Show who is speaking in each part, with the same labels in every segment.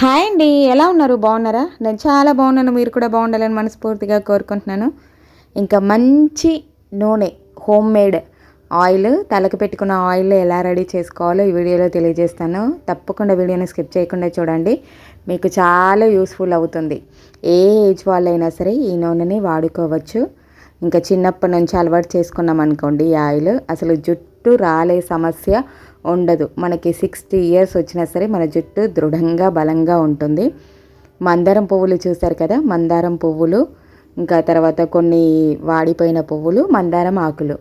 Speaker 1: Hi అండి ఎలా ఉన్నారు? బాగున్నారా? నేను చాలా బాగున్నాను మీరు కూడా బాగుండాలని మనస్ఫూర్తిగా కోరుకుంటున్నాను. ఇంకా మంచి నూనె హోమ్ మేడ్ ఆయిల్ తలకు పెట్టుకున్న ఆయిల్ ఎలా రెడీ చేసుకోవాలో ఈ వీడియోలో తెలియజేస్తాను. తప్పకుండా వీడియోని స్కిప్ చేయకుండా చూడండి. మీకు చాలా యూస్ఫుల్ అవుతుంది. ఏ ఏజ్ వాళ్ళైనా సరే ఈ నూనెని వాడుకోవచ్చు. ఇంకా చిన్నప్పటి నుంచి అలవాటు చేసుకున్నాం అనుకోండి ఈ ఆయిల్ అసలు జుట్టు రాలే సమస్య. ఉండదు. మనకి సిక్స్టీ ఇయర్స్ వచ్చినా సరే మన జుట్టు దృఢంగా బలంగా ఉంటుంది. మందారం పువ్వులు చూశారు కదా? మందారం పువ్వులు ఇంకా తర్వాత కొన్ని వాడిపోయిన పువ్వులు మందారం ఆకులు.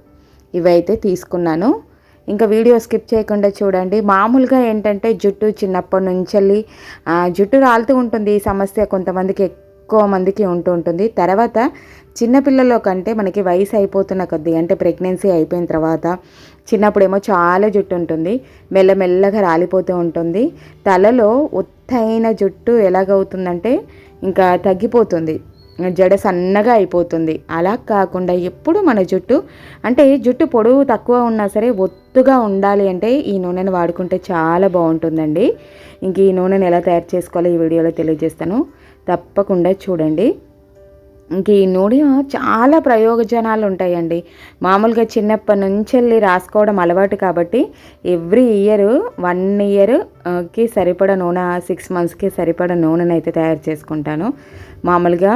Speaker 1: ఇవైతే తీసుకున్నాను. ఇంకా వీడియో స్కిప్ చేయకుండా చూడండి. మామూలుగా ఏంటంటే జుట్టు చిన్నప్పటి నుంచి జుట్టు రాలుతూ ఉంటుంది ఈ సమస్య కొంతమందికి ఎక్కువ మందికి ఉంటూ ఉంటుంది. తర్వాత చిన్నపిల్లల్లో కంటే మనకి వయసు అయిపోతున్న కొద్దీ అంటే ప్రెగ్నెన్సీ అయిపోయిన తర్వాత చిన్నప్పుడేమో చాలా జుట్టు ఉంటుంది మెల్లమెల్లగా రాలిపోతూ ఉంటుంది. తలలో ఒత్తైన జుట్టు ఎలాగవుతుందంటే ఇంకా తగ్గిపోతుంది జడ సన్నగా అయిపోతుంది. అలా కాకుండా ఎప్పుడు మన జుట్టు అంటే జుట్టు పొడవు తక్కువ ఉన్నా సరే ఒత్తుగా ఉండాలి అంటే ఈ నూనెను వాడుకుంటే చాలా బాగుంటుందండి. ఇంక ఈ నూనెను ఎలా తయారు చేసుకోవాలో ఈ వీడియోలో తెలియజేస్తాను. తప్పకుండా చూడండి. ఇంక ఈ నూనె చాలా ప్రయోజనాలు ఉంటాయండి. మామూలుగా చిన్నప్పటి నుంచి వెళ్ళి రాసుకోవడం అలవాటు కాబట్టి ఎవ్రీ ఇయర్ వన్ ఇయర్కి సరిపడ నూనె సిక్స్ మంత్స్కి సరిపడ నూనెను అయితే తయారు చేసుకుంటాను. మామూలుగా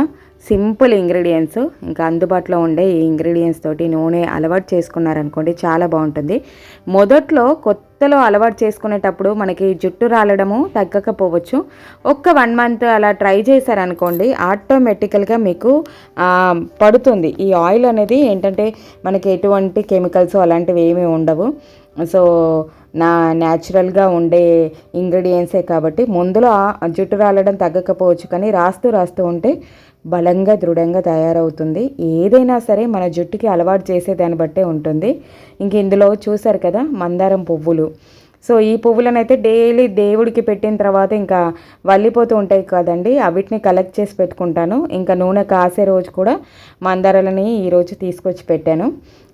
Speaker 1: సింపుల్ ఇంగ్రీడియంట్స్ ఇంకా అందుబాటులో ఉండే ఈ ఇంగ్రీడియంట్స్ తోటి నూనె అలవాటు చేసుకున్నారనుకోండి చాలా బాగుంటుంది. మొదట్లో కొత్త కొత్తలో అలవాటు చేసుకునేటప్పుడు మనకి జుట్టు రాలడము తగ్గకపోవచ్చు. ఒక్క వన్ మంత్ అలా ట్రై చేశారనుకోండి ఆటోమేటికల్గా మీకు పడుతుంది. ఈ ఆయిల్ అనేది ఏంటంటే మనకి ఎటువంటి కెమికల్స్ అలాంటివి ఏమీ ఉండవు. సో నా న్యాచురల్గా ఉండే ఇంగ్రీడియంట్సే కాబట్టి ముందులో జుట్టు రాలడం తగ్గకపోవచ్చు కానీ రాస్తూ రాస్తూ ఉంటే బలంగా దృఢంగా తయారవుతుంది. ఏదైనా సరే మన జుట్టుకి అలవాటు చేసే దాన్ని బట్టే ఉంటుంది. ఇంక ఇందులో చూసారు కదా మందారం పువ్వులు. సో ఈ పువ్వులను అయితే డైలీ దేవుడికి పెట్టిన తర్వాత ఇంకా వల్లిపోతూ ఉంటాయి కదండి. అవిటిని కలెక్ట్ చేసి పెట్టుకుంటాను. ఇంకా నూనె కాసే రోజు కూడా మందారాలని ఈరోజు తీసుకొచ్చి పెట్టాను.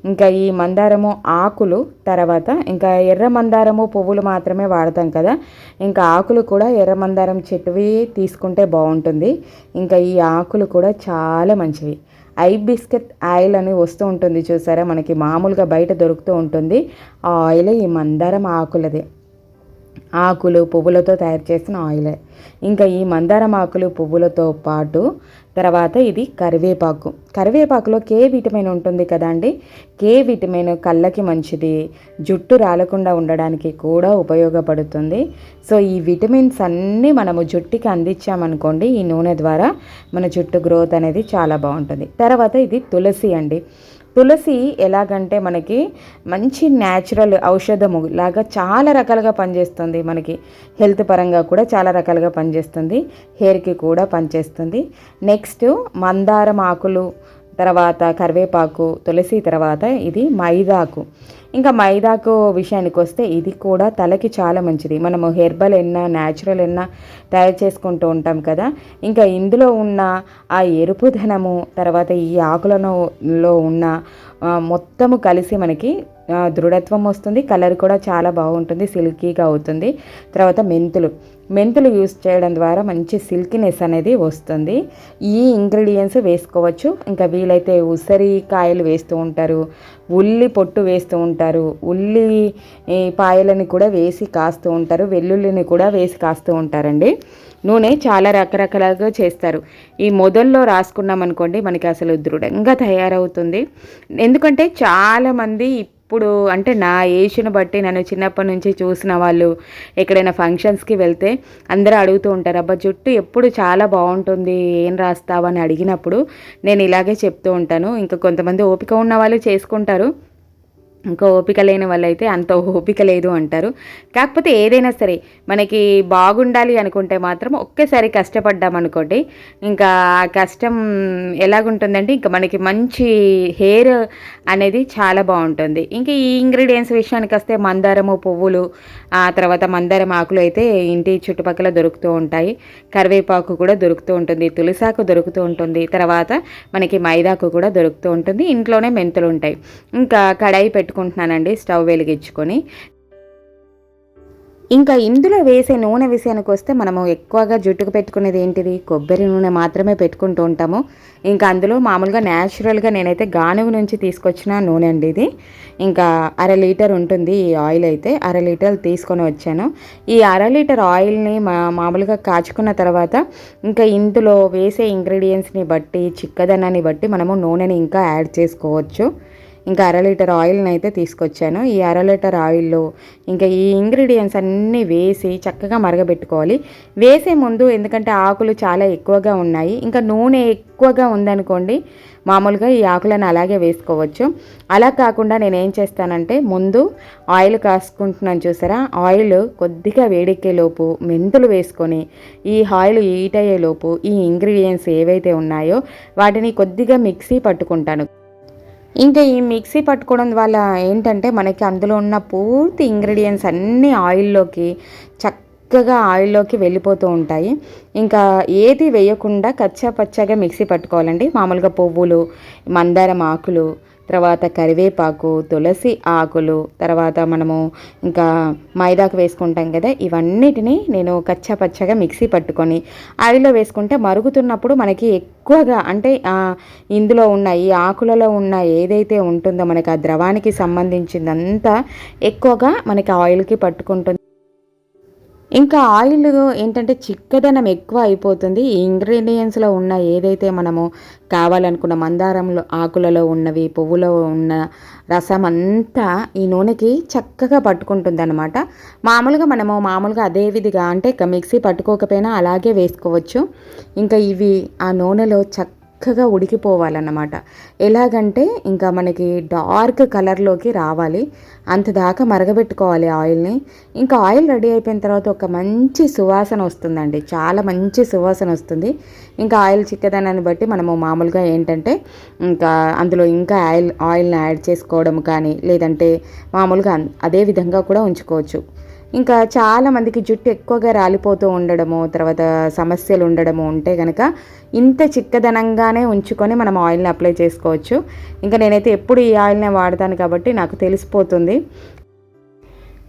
Speaker 1: ఇంకా ఈ మందారము ఆకులు తర్వాత ఇంకా ఎర్ర మందారము పువ్వులు మాత్రమే వాడతాం కదా. ఇంకా ఆకులు కూడా ఎర్ర మందారం చెట్టువి తీసుకుంటే బాగుంటుంది. ఇంకా ఈ ఆకులు కూడా చాలా మంచివి. ఐ బిస్కెట్ ఆయిల్ అని వస్తూ ఉంటుంది చూసారా? మనకి మామూలుగా బయట దొరుకుతూ ఉంటుంది. ఆ ఆయిల్ ఈ మందారం ఆకులదే. ఆకులు పువ్వులతో తయారు చేసిన ఆయిల్. ఇంకా ఈ మందారం ఆకులు పువ్వులతో పాటు తర్వాత ఇది కరివేపాకు. కరివేపాకులో కే విటమిన్ ఉంటుంది కదండి కే విటమిన్ కళ్ళకి మంచిది జుట్టు రాలకుండా ఉండడానికి కూడా ఉపయోగపడుతుంది. సో ఈ విటమిన్స్ అన్నీ మనము జుట్టుకి అందించామనుకోండి ఈ నూనె ద్వారా మన జుట్టు గ్రోత్ అనేది చాలా బాగుంటుంది. తర్వాత ఇది తులసి అండి. తులసి ఎలాగంటే మనకి మంచి న్యాచురల్ ఔషధము లాగా చాలా రకాలుగా పనిచేస్తుంది మనకి. హెల్త్ పరంగా కూడా చాలా రకాలుగా పనిచేస్తుంది. హెయిర్కి కూడా పనిచేస్తుంది. నెక్స్ట్ మందారం ఆకులు తర్వాత కరివేపాకు తులసి తర్వాత ఇది మైదాకు. ఇంకా మైదాకు విషయానికి వస్తే ఇది కూడా తలకి చాలా మంచిది. మనము హెర్బల్ అయినా న్యాచురల్ అయినా తయారు చేసుకుంటూ ఉంటాం కదా. ఇంకా ఇందులో ఉన్న ఆ ఎరుపుదనము తర్వాత ఈ ఆకులను ఉన్న మొత్తము కలిసి మనకి దృఢత్వం వస్తుంది. కలర్ కూడా చాలా బాగుంటుంది సిల్కీగా అవుతుంది. తర్వాత మెంతులు. మెంతులు యూస్ చేయడం ద్వారా మంచి సిల్కినెస్ అనేది వస్తుంది. ఈ ఇంగ్రీడియంట్స్ వేసుకోవచ్చు. ఇంకా వీలైతే ఉసిరి కాయలు వేస్తూ ఉంటారు. ఉల్లి పొట్టు వేస్తూ ఉంటారు. ఉల్లి పాయలని కూడా వేసి కాస్తూ ఉంటారు. వెల్లుల్లిని కూడా వేసి కాస్తూ ఉంటారండి. నూనె చాలా రకరకాలుగా చేస్తారు. ఈ మొదల్లో రాసుకున్నాం అనుకోండి మనకి అసలు దృఢంగా తయారవుతుంది. ఎందుకంటే చాలామంది ఇప్పుడు అంటే నా ఏజ్ను బట్టి నన్ను చిన్నప్పటి నుంచి చూసిన వాళ్ళు ఎక్కడైనా ఫంక్షన్స్కి వెళ్తే అందరూ అడుగుతూ ఉంటారు అబ్బా జుట్టు ఎప్పుడు చాలా బాగుంటుంది ఏం రాస్తావని అడిగినప్పుడు నేను ఇలాగే చెప్తూ ఉంటాను. ఇంకా కొంతమంది ఓపిక ఉన్న వాళ్ళు చేసుకుంటారు. ఇంకా ఓపిక లేని వాళ్ళైతే అంత ఓపిక లేదు అంటారు. కాకపోతే ఏదైనా సరే మనకి బాగుండాలి అనుకుంటే మాత్రం ఒకేసారి కష్టపడ్డాం అనుకోండి ఇంకా ఆ కష్టం ఎలాగుంటుందంటే ఇంకా మనకి మంచి హెయిర్ అనేది చాలా బాగుంటుంది. ఇంకా ఈ ఇంగ్రీడియంట్స్ విషయానికి వస్తే మందారము పువ్వులు ఆ తర్వాత మందారం ఆకులు అయితే ఇంటి చుట్టుపక్కల దొరుకుతూ ఉంటాయి. కరివేపాకు కూడా దొరుకుతూ ఉంటుంది తులసాకు దొరుకుతూ ఉంటుంది తర్వాత మనకి మైదాకు కూడా దొరుకుతూ ఉంటుంది ఇంట్లోనే మెంతులు ఉంటాయి. ఇంకా కడాయి పెట్టి పెట్టుకుంటున్నానండి స్టవ్ వెలిగించుకొని. ఇంకా ఇందులో వేసే నూనె విషయానికి వస్తే మనము ఎక్కువగా జుట్టుకు పెట్టుకునేది ఏంటిది? కొబ్బరి నూనె మాత్రమే పెట్టుకుంటూ ఉంటాము. ఇంకా అందులో మామూలుగా న్యాచురల్గా నేనైతే గానుగు నుంచి తీసుకొచ్చిన నూనె అండి ఇది. ఇంకా అర లీటర్ ఉంటుంది ఈ ఆయిల్ అయితే అర లీటర్ తీసుకొని వచ్చాను. ఈ అర లీటర్ ఆయిల్ని మా మామూలుగా కాచుకున్న తర్వాత ఇంకా ఇందులో వేసే ఇంగ్రీడియంట్స్ని బట్టి చిక్కదనాన్ని బట్టి మనము నూనెని ఇంకా యాడ్ చేసుకోవచ్చు. ఇంకా అర లీటర్ ఆయిల్ని అయితే తీసుకొచ్చాను. ఈ అర లీటర్ ఆయిల్లో ఇంకా ఈ ఇంగ్రీడియంట్స్ అన్నీ వేసి చక్కగా మరగబెట్టుకోవాలి. వేసే ముందు ఎందుకంటే ఆకులు చాలా ఎక్కువగా ఉన్నాయి. ఇంకా నూనె ఎక్కువగా ఉందనుకోండి మామూలుగా ఈ ఆకులను అలాగే వేసుకోవచ్చు. అలా కాకుండా నేను ఏం చేస్తానంటే ముందు ఆయిల్ కాసుకుంటున్నాను చూసారా? ఆయిల్ కొద్దిగా వేడెక్కే లోపు మెంతులు వేసుకొని ఈ ఆయిల్ హీట్ అయ్యేలోపు ఈ ఇంగ్రీడియంట్స్ ఏవైతే ఉన్నాయో వాటిని కొద్దిగా మిక్సీ పట్టుకుంటాను. ఇంకా ఈ మిక్సీ పట్టుకోవడం వల్ల ఏంటంటే మనకి అందులో ఉన్న పూర్తి ఇంగ్రీడియంట్స్ అన్నీ ఆయిల్లోకి చక్కగా ఆయిల్లోకి వెళ్ళిపోతూ ఉంటాయి. ఇంకా ఏది వేయకుండా కచ్చా పచ్చగా మిక్సీ పట్టుకోవాలండి. మామూలుగా పువ్వులు మందారం ఆకులు తర్వాత కరివేపాకు తులసి ఆకులు తర్వాత మనము ఇంకా మైదాకు వేసుకుంటాం కదా ఇవన్నిటిని నేను కచ్చా పచ్చగా మిక్సీ పట్టుకొని ఆయిల్లో వేసుకుంటే మరుగుతున్నప్పుడు మనకి ఎక్కువగా అంటే ఇందులో ఉన్న ఈ ఆకులలో ఉన్న ఏదైతే ఉంటుందో మనకి ఆ ద్రవానికి సంబంధించిందంతా ఎక్కువగా మనకి ఆయిల్కి పట్టుకుంటుంది. ఇంకా ఆయిల్ ఏంటంటే చిక్కదనం ఎక్కువ అయిపోతుంది. ఈ ఇంగ్రీడియంట్స్లో ఉన్న ఏదైతే మనము కావాలనుకున్న మందారంలో ఆకులలో ఉన్నవి పువ్వులో ఉన్న రసం అంతా ఈ నూనెకి చక్కగా పట్టుకుంటుంది అనమాట మామూలుగా మనము మామూలుగా అదే విధిగా అంటే మిక్సీ పట్టుకోకపోయినా అలాగే వేసుకోవచ్చు. ఇంకా ఇవి ఆ నూనెలో చక్క చక్కగా ఉడికిపోవాలన్నమాట. ఎలాగంటే ఇంకా మనకి డార్క్ కలర్లోకి రావాలి. అంత దాకా మరగబెట్టుకోవాలి ఆయిల్ని. ఇంకా ఆయిల్ రెడీ అయిపోయిన తర్వాత ఒక మంచి సువాసన వస్తుందండి. చాలా మంచి సువాసన వస్తుంది. ఇంకా ఆయిల్ చిక్కదనాన్ని బట్టి మనము మామూలుగా ఏంటంటే ఇంకా అందులో ఇంకా ఆయిల్ ఆయిల్ని యాడ్ చేసుకోవడం కానీ లేదంటే మామూలుగా అదే విధంగా కూడా ఉంచుకోవచ్చు. ఇంకా చాలామందికి జుట్టు ఎక్కువగా రాలిపోతూ ఉండడము తర్వాత సమస్యలు ఉండడము ఉంటే కనుక ఇంత చిక్కదనంగానే ఉంచుకొని మనం ఆయిల్ని అప్లై చేసుకోవచ్చు. ఇంకా నేనైతే ఎప్పుడు ఈ ఆయిల్నే వాడతాను కాబట్టి నాకు తెలిసిపోతుంది.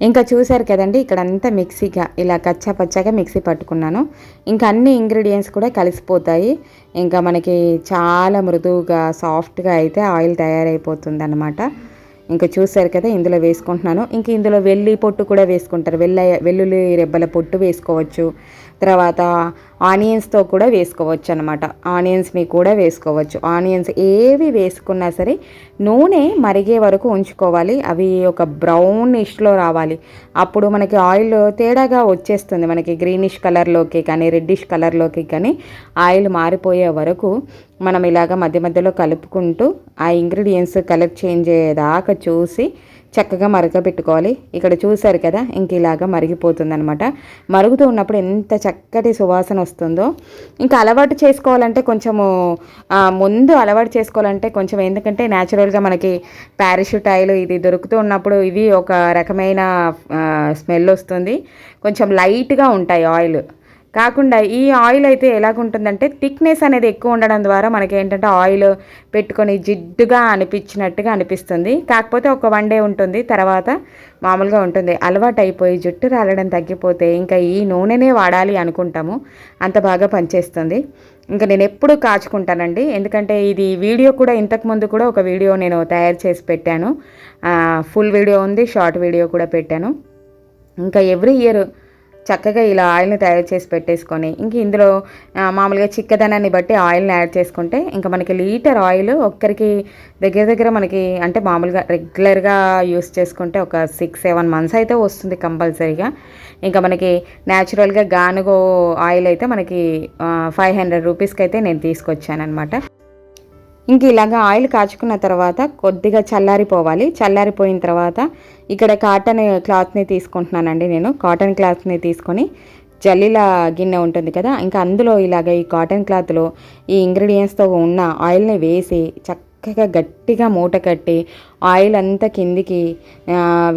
Speaker 1: ఇంకా చూశారు కదండి ఇక్కడ అంతా మిక్సీగా ఇలా కచ్చా పచ్చగా మిక్సీ పట్టుకున్నాను. ఇంకా అన్ని ఇంగ్రీడియంట్స్ కూడా కలిసిపోతాయి. ఇంకా మనకి చాలా మృదువుగా సాఫ్ట్గా అయితే ఆయిల్ తయారైపోతుంది అన్నమాట ఇంకా చూసారు కదా ఇందులో వేసుకుంటున్నాను. ఇంక ఇందులో వెల్లి పొట్టు కూడా వేసుకుంటారు. వెల్ల వెల్లుల్లి రెబ్బల పొట్టు వేసుకోవచ్చు. తర్వాత ఆనియన్స్తో కూడా వేసుకోవచ్చు అనమాట ఆనియన్స్ని కూడా వేసుకోవచ్చు. ఆనియన్స్ ఏవి వేసుకున్నా సరే నూనె మరిగే వరకు ఉంచుకోవాలి. అవి ఒక బ్రౌనిష్లో రావాలి. అప్పుడు మనకి ఆయిల్ తేడాగా వచ్చేస్తుంది. మనకి గ్రీనిష్ కలర్లోకి కానీ రెడ్డిష్ కలర్లోకి కానీ ఆయిల్ మారిపోయే వరకు మనం ఇలాగ మధ్య మధ్యలో కలుపుకుంటూ ఆ ఇంగ్రీడియంట్స్ కలర్ చేంజ్ అయ్యేదాకా చూసి చక్కగా మరగబెట్టుకోవాలి ఇక్కడ చూశారు కదా ఇంక ఇలాగా మరిగిపోతుంది అనమాట మరుగుతూ ఉన్నప్పుడు ఎంత చక్కటి సువాసన వస్తుందో. ఇంకా అలవాటు చేసుకోవాలంటే కొంచెము ముందు అలవాటు చేసుకోవాలంటే కొంచెం ఎందుకంటే న్యాచురల్గా మనకి పారాషూట్ ఆయిల్ ఇది దొరుకుతూ ఉన్నప్పుడు ఇవి ఒక రకమైన స్మెల్ వస్తుంది. కొంచెం లైట్గా ఉంటాయి ఆయిల్. కాకుండా ఈ ఆయిల్ అయితే ఎలాగుంటుందంటే థిక్నెస్ అనేది ఎక్కువ ఉండడం ద్వారా మనకి ఏంటంటే ఆయిల్ పెట్టుకొని జిడ్డుగా అనిపించినట్టుగా అనిపిస్తుంది. కాకపోతే ఒక వన్ డే ఉంటుంది తర్వాత మామూలుగా ఉంటుంది. అలవాటు అయిపోయి జుట్టు రాలడం తగ్గిపోతే ఇంకా ఈ నూనెనే వాడాలి అనుకుంటాము. అంత బాగా పనిచేస్తుంది. ఇంకా నేను ఎప్పుడు కాచుకుంటానండి. ఎందుకంటే ఇది వీడియో కూడా ఇంతకుముందు కూడా ఒక వీడియో నేను తయారు చేసి పెట్టాను. ఫుల్ వీడియో ఉంది షార్ట్ వీడియో కూడా పెట్టాను. ఇంకా ఎవ్రీ ఇయర్ చక్కగా ఇలా ఆయిల్ని తయారు చేసి పెట్టేసుకొని ఇంక ఇందులో మామూలుగా చిక్కదనాన్ని బట్టి ఆయిల్ని యాడ్ చేసుకుంటే ఇంకా మనకి లీటర్ ఆయిల్ ఒక్కరికి దగ్గర దగ్గర మనకి అంటే మామూలుగా రెగ్యులర్గా యూస్ చేసుకుంటే ఒక సిక్స్ సెవెన్ మంత్స్ అయితే వస్తుంది కంపల్సరీగా. ఇంకా మనకి న్యాచురల్గా గానుగో ఆయిల్ అయితే మనకి ఫైవ్ హండ్రెడ్ రూపీస్కి అయితే నేను తీసుకొచ్చాను అనమాట ఇంక ఇలాగ ఆయిల్ కాచుకున్న తర్వాత కొద్దిగా చల్లారిపోవాలి. చల్లారిపోయిన తర్వాత ఇక్కడ కాటన్ క్లాత్ని తీసుకుంటున్నానండి నేను. కాటన్ క్లాత్ని తీసుకొని జల్లీల గిన్నె ఉంటుంది కదా ఇంకా అందులో ఇలాగ ఈ కాటన్ క్లాత్లో ఈ ఇంగ్రీడియంట్స్తో ఉన్న ఆయిల్ని వేసి చక్కగా గట్టిగా మూట కట్టి ఆయిల్ అంతా కిందికి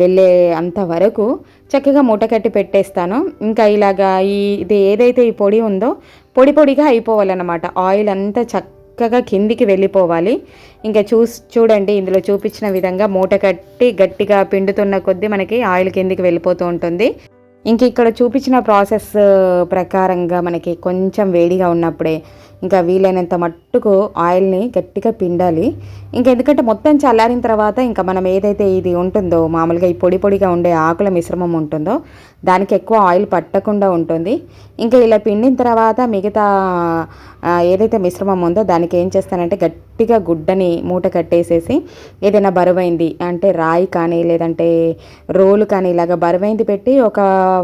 Speaker 1: వెళ్ళే అంత వరకు చక్కగా మూట కట్టి పెట్టేస్తాను. ఇంకా ఇలాగా ఈ ఇది ఏదైతే ఈ పొడి ఉందో పొడి పొడిగా అయిపోవాలన్నమాట. ఆయిల్ అంతా చక్క చక్కగా కిందికి వెళ్ళిపోవాలి. ఇంకా చూసి చూడండి ఇందులో చూపించిన విధంగా మూట కట్టి గట్టిగా పిండుతున్న కొద్దీ మనకి ఆయిల్ కిందికి వెళ్ళిపోతూ ఉంటుంది. ఇంక ఇక్కడ చూపించిన ప్రాసెస్ ప్రకారంగా మనకి కొంచెం వేడిగా ఉన్నప్పుడే ఇంకా వీలైనంత మట్టుకు ఆయిల్ని గట్టిగా పిండాలి. ఇంకా ఎందుకంటే మొత్తం చల్లారిన తర్వాత ఇంకా మనం ఏదైతే ఇది ఉంటుందో మామూలుగా ఈ పొడి పొడిగా ఉండే ఆకుల మిశ్రమం ఉంటుందో దానికి ఎక్కువ ఆయిల్ పట్టకుండా ఉంటుంది. ఇంకా ఇలా పిండిన తర్వాత మిగతా ఏదైతే మిశ్రమం ఉందో దానికి ఏం చేస్తానంటే గట్టిగా గుడ్డని మూట కట్టేసేసి ఏదైనా బరువైంది అంటే రాయి కానీ లేదంటే రోలు కానీ ఇలాగ బరువైంది పెట్టి ఒక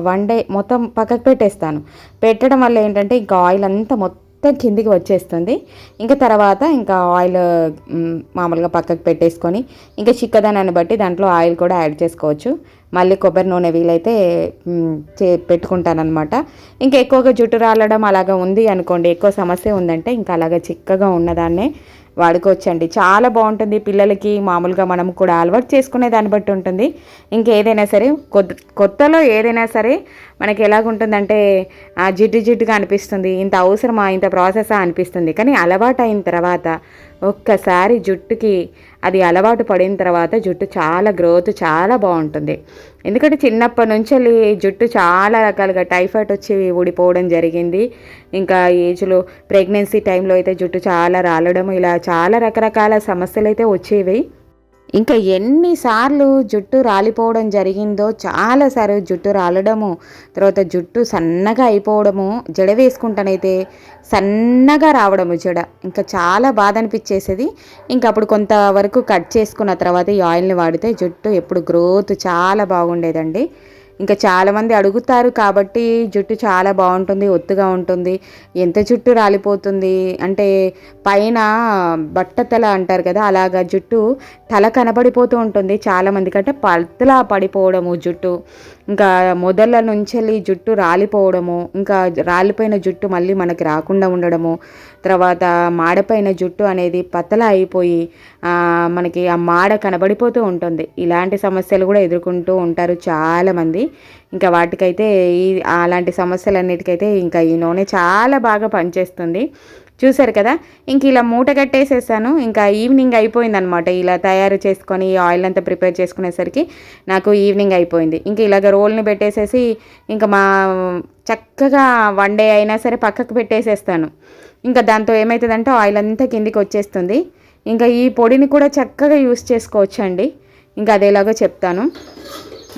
Speaker 1: వన్ డే మొత్తం పక్కకు పెట్టేస్తాను. పెట్టడం వల్ల ఏంటంటే ఇంకా ఆయిల్ అంతా మొత్తం మొత్తం కిందికి వచ్చేస్తుంది. ఇంకా తర్వాత ఇంకా ఆయిల్ మామూలుగా పక్కకు పెట్టేసుకొని ఇంకా చిక్కదనాన్ని బట్టి దాంట్లో ఆయిల్ కూడా యాడ్ చేసుకోవచ్చు. మళ్ళీ కొబ్బరి నూనె వీలైతే చే పెట్టుకుంటానమాట ఇంకా ఎక్కువగా జుట్టు రాలడం అలాగా ఉంది అనుకోండి ఎక్కువ సమస్య ఉందంటే ఇంకా అలాగా చిక్కగా ఉన్నదాన్నే వాడుకోవచ్చండి. చాలా బాగుంటుంది. పిల్లలకి మామూలుగా మనం కూడా అలవాటు చేసుకునే దాన్ని బట్టి ఉంటుంది. ఇంకేదైనా సరే కొత్తలో ఏదైనా సరే మనకి ఎలాగుంటుందంటే జిడ్డు జిడ్డుగా అనిపిస్తుంది. ఇంత అవసరమా? ఇంత ప్రాసెసా? అనిపిస్తుంది. కానీ అలవాటు అయిన తర్వాత ఒక్కసారి జుట్టుకి అది అలవాటు పడిన తర్వాత జుట్టు చాలా గ్రోత్ చాలా బాగుంటుంది. ఎందుకంటే చిన్నప్పటి నుంచి జుట్టు చాలా రకాలుగా టైఫాయిడ్ వచ్చి ఊడిపోవడం జరిగింది. ఇంకా ఏజ్లో ప్రెగ్నెన్సీ టైంలో అయితే జుట్టు చాలా రాలడం ఇలా చాలా రకరకాల సమస్యలు అయితే వచ్చేవి. ఇంకా ఎన్నిసార్లు జుట్టు రాలిపోవడం జరిగిందో చాలాసార్లు జుట్టు రాలడము తర్వాత జుట్టు సన్నగా అయిపోవడము జడ వేసుకుంటానైతే సన్నగా రావడము జడ. ఇంకా చాలా బాధ అనిపించేసేది ఇంకా అప్పుడు కొంతవరకు కట్ చేసుకున్న తర్వాత ఈ ఆయిల్ని వాడితే జుట్టు ఎప్పుడు గ్రోత్ చాలా బాగుండేదండి. ఇంకా చాలామంది అడుగుతారు కాబట్టి జుట్టు చాలా బాగుంటుంది ఒత్తుగా ఉంటుంది. ఎంత జుట్టు రాలిపోతుంది? అంటే పైన బట్టతల అంటారు కదా అలాగా జుట్టు తల కనబడిపోతూ ఉంటుంది చాలామంది కంటే పలతలా పడిపోవడము జుట్టు. ఇంకా మొదళ్ళ నుంచి జుట్టు రాలిపోవడము ఇంకా రాలిపోయిన జుట్టు మళ్ళీ మనకి రాకుండా ఉండడము. తర్వాత మాడపైన జుట్టు అనేది పతల అయిపోయి మనకి ఆ మాడ కనబడిపోతూ ఉంటుంది. ఇలాంటి సమస్యలు కూడా ఎదుర్కొంటూ ఉంటారు చాలామంది. ఇంకా వాటికైతే ఈ అలాంటి సమస్యలన్నిటికైతే ఇంకా ఈ నూనె చాలా బాగా పనిచేస్తుంది. చూసారు కదా? ఇంక ఇలా మూట కట్టేసేసాను. ఇంకా ఈవినింగ్ అయిపోయిందనమాట. ఇలా తయారు చేసుకొని ఆయిల్ అంతా ప్రిపేర్ చేసుకునేసరికి నాకు ఈవినింగ్ అయిపోయింది. ఇంక ఇలాగ రోల్ని పెట్టేసేసి ఇంకా మా చక్కగా వన్ డే అయినా సరే పక్కకు పెట్టేసేస్తాను. ఇంకా దాంతో ఏమవుతుందంటే ఆయిల్ అంతా కిందికి వచ్చేస్తుంది. ఇంకా ఈ పొడిని కూడా చక్కగా యూస్ చేసుకోవచ్చు అండి ఇంకా అదేలాగో చెప్తాను.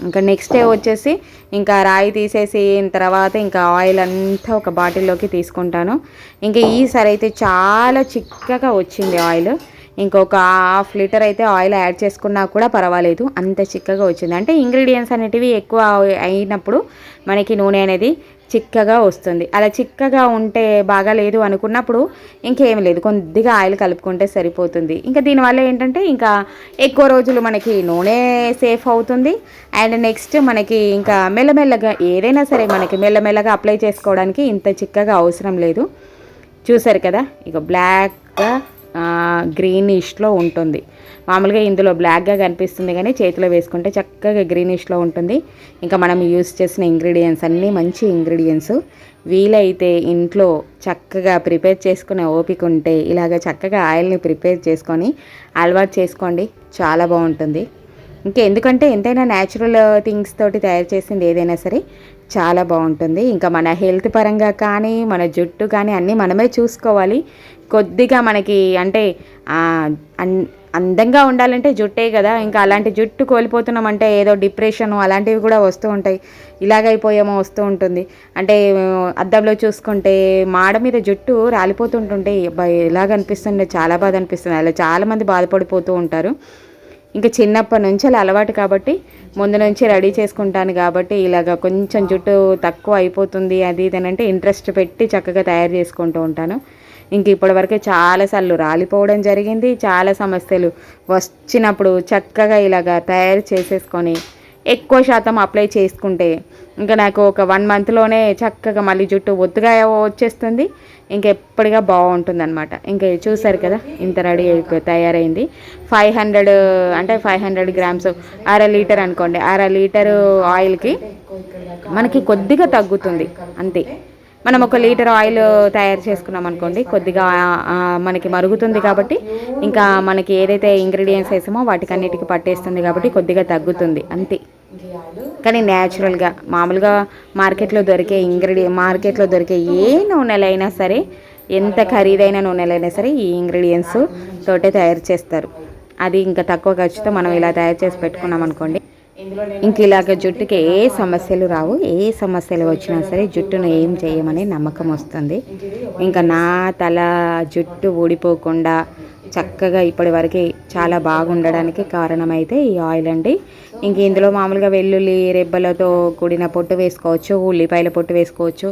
Speaker 1: ఇంకా నెక్స్ట్ డే వచ్చేసి ఇంకా రాయి తీసేసి తర్వాత ఇంకా ఆయిల్ అంతా ఒక బాటిల్లోకి తీసుకుంటాను. ఇంకా ఈసారి అయితే చాలా చిక్కగా వచ్చింది ఆయిల్ ఇంకొక హాఫ్ లీటర్ అయితే ఆయిల్ యాడ్ చేసుకున్నా కూడా పర్వాలేదు. అంత చిక్కగా వచ్చింది. అంటే ఇంగ్రీడియంట్స్ అనేటివి ఎక్కువ అయినప్పుడు మనకి నూనె అనేది చిక్కగా వస్తుంది. అలా చిక్కగా ఉంటే బాగా లేదు అనుకున్నప్పుడు ఇంకేం లేదు. కొద్దిగా ఆయిల్ కలుపుకుంటే సరిపోతుంది. ఇంకా దీనివల్ల ఏంటంటే ఇంకా ఎక్కువ రోజులు మనకి నూనె సేఫ్ అవుతుంది. అండ్ నెక్స్ట్ మనకి ఇంకా మెల్లమెల్లగా ఏదైనా సరే మనకి మెల్లమెల్లగా అప్లై చేసుకోవడానికి ఇంత చిక్కగా అవసరం లేదు. చూసారు కదా? ఇక బ్లాక్గా గ్రీనిష్లో ఉంటుంది. మామూలుగా ఇందులో బ్లాక్గా కనిపిస్తుంది కానీ చేతిలో వేసుకుంటే చక్కగా గ్రీనిష్లో ఉంటుంది. ఇంకా మనం యూస్ చేసిన ఇంగ్రీడియంట్స్ అన్నీ మంచి ఇంగ్రీడియంట్స్ వీలైతే ఇంట్లో చక్కగా ప్రిపేర్ చేసుకునే ఓపిక ఉంటే ఇలాగ చక్కగా ఆయిల్ని ప్రిపేర్ చేసుకొని అలవాటు చేసుకోండి. చాలా బాగుంటుంది. ఇంకా ఎందుకంటే ఎంతైనా న్యాచురల్ థింగ్స్ తోటి తయారు చేసింది ఏదైనా సరే చాలా బాగుంటుంది. ఇంకా మన హెల్త్ పరంగా కానీ మన జుట్టు కానీ అన్నీ మనమే చూసుకోవాలి. కొద్దిగా మనకి అంటే అందంగా ఉండాలంటే జుట్టే కదా. ఇంకా అలాంటి జుట్టు కోల్పోతున్నామంటే ఏదో డిప్రెషన్ అలాంటివి కూడా వస్తూ ఉంటాయి. ఇలాగైపోయామో వస్తూ ఉంటుంది. అంటే అద్దంలో చూసుకుంటే మాడ మీద జుట్టు రాలిపోతుంటుంటే ఇలాగ అనిపిస్తుంది చాలా బాధ అనిపిస్తుంది. అలా చాలామంది బాధపడిపోతూ ఉంటారు. ఇంకా చిన్నప్పటి నుంచి అలా అలవాటు కాబట్టి ముందు నుంచి రెడీ చేసుకుంటాను కాబట్టి ఇలాగ కొంచెం జుట్టు తక్కువ అయిపోతుంది అది ఇది అంటే ఇంట్రెస్ట్ పెట్టి చక్కగా తయారు చేసుకుంటూ ఉంటాను. ఇంక ఇప్పటివరకే చాలాసార్లు రాలిపోవడం జరిగింది. చాలా సమస్యలు వచ్చినప్పుడు చక్కగా ఇలాగా తయారు చేసేసుకొని ఎక్కువ శాతం అప్లై చేసుకుంటే ఇంకా నాకు ఒక వన్ మంత్లోనే చక్కగా మళ్ళీ జుట్టు ఒత్తుగా వచ్చేస్తుంది. ఇంకెప్పటిగా బాగుంటుంది అనమాట ఇంకా చూసారు కదా ఇంత రెడీ తయారైంది. ఫైవ్ హండ్రెడ్ అంటే ఫైవ్ హండ్రెడ్ గ్రామ్స్ అర లీటర్ అనుకోండి. అర లీటర్ ఆయిల్కి మనకి కొద్దిగా తగ్గుతుంది అంతే. మనం ఒక లీటర్ ఆయిల్ తయారు చేసుకున్నాం అనుకోండి కొద్దిగా మనకి మరుగుతుంది కాబట్టి ఇంకా మనకి ఏదైతే ఇంగ్రీడియంట్స్ వేసామో వాటికన్నిటికీ పట్టేస్తుంది కాబట్టి కొద్దిగా తగ్గుతుంది అంతే. కానీ న్యాచురల్గా మామూలుగా మార్కెట్లో దొరికే ఇంగ్రీడియం మార్కెట్లో దొరికే ఏ నూనెలైనా సరే ఎంత ఖరీదైన నూనెలైనా సరే ఈ ఇంగ్రీడియంట్స్ తోటే తయారు చేస్తారు. అది ఇంకా తక్కువ ఖర్చుతో మనం ఇలా తయారు చేసి పెట్టుకున్నాం అనుకోండి ఇంక ఇలాగ జుట్టుకి ఏ సమస్యలు రావు. ఏ సమస్యలు వచ్చినా సరే జుట్టును ఏం చేయమని నమ్మకం వస్తుంది. ఇంకా నా తల జుట్టు ఊడిపోకుండా చక్కగా ఇప్పటి వరకు చాలా బాగుండడానికి కారణమైతే ఈ ఆయిల్ అండి. ఇంక ఇందులో మామూలుగా వెల్లుల్లి రెబ్బలతో కూడిన పొట్టు వేసుకోవచ్చు ఉల్లిపాయల పొట్టు వేసుకోవచ్చు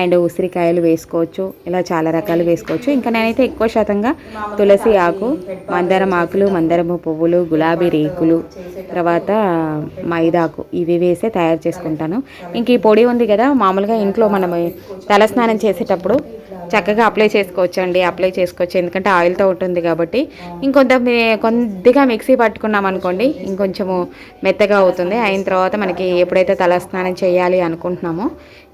Speaker 1: అండ్ ఉసిరికాయలు వేసుకోవచ్చు ఇలా చాలా రకాలు వేసుకోవచ్చు. ఇంకా నేనైతే ఎక్కువ శాతంగా తులసి ఆకు మందారం ఆకులు మందారము పువ్వులు గులాబీ రేకులు తర్వాత మైదాకు ఇవి వేసే తయారు చేసుకుంటాను. ఇంక ఈ పొడి ఉంది కదా మామూలుగా ఇంట్లో మనం తలస్నానం చేసేటప్పుడు చక్కగా అప్లై చేసుకోవచ్చు అండి అప్లై చేసుకోవచ్చు. ఎందుకంటే ఆయిల్తో ఉంటుంది కాబట్టి. ఇంకొంత కొద్దిగా మిక్సీ పట్టుకున్నాం అనుకోండి ఇంకొంచెము మెత్తగా అవుతుంది. అయిన తర్వాత మనకి ఎప్పుడైతే తలస్నానం చేయాలి అనుకుంటున్నామో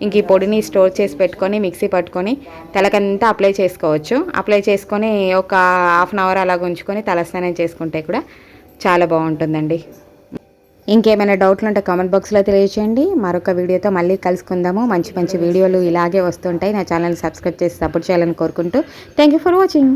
Speaker 1: ఇంక ఈ పొడిని స్టోర్ చేసి పెట్టుకొని మిక్సీ పట్టుకొని తలకంతా అప్లై చేసుకోవచ్చు. అప్లై చేసుకొని ఒక హాఫ్ అన్ అవర్ అలా ఉంచుకొని తలస్నానం చేసుకుంటే కూడా చాలా బాగుంటుందండి. ఇంకేమైనా డౌట్లు ఉంటే కామెంట్ బాక్స్లో తెలియచేయండి. మరొక వీడియోతో మళ్ళీ కలుసుకుందాము. మంచి మంచి వీడియోలు ఇలాగే వస్తుంటాయి. నా ఛానల్ సబ్స్క్రైబ్ చేసి సపోర్ట్ చేయాలని కోరుకుంటూ. Thank you for watching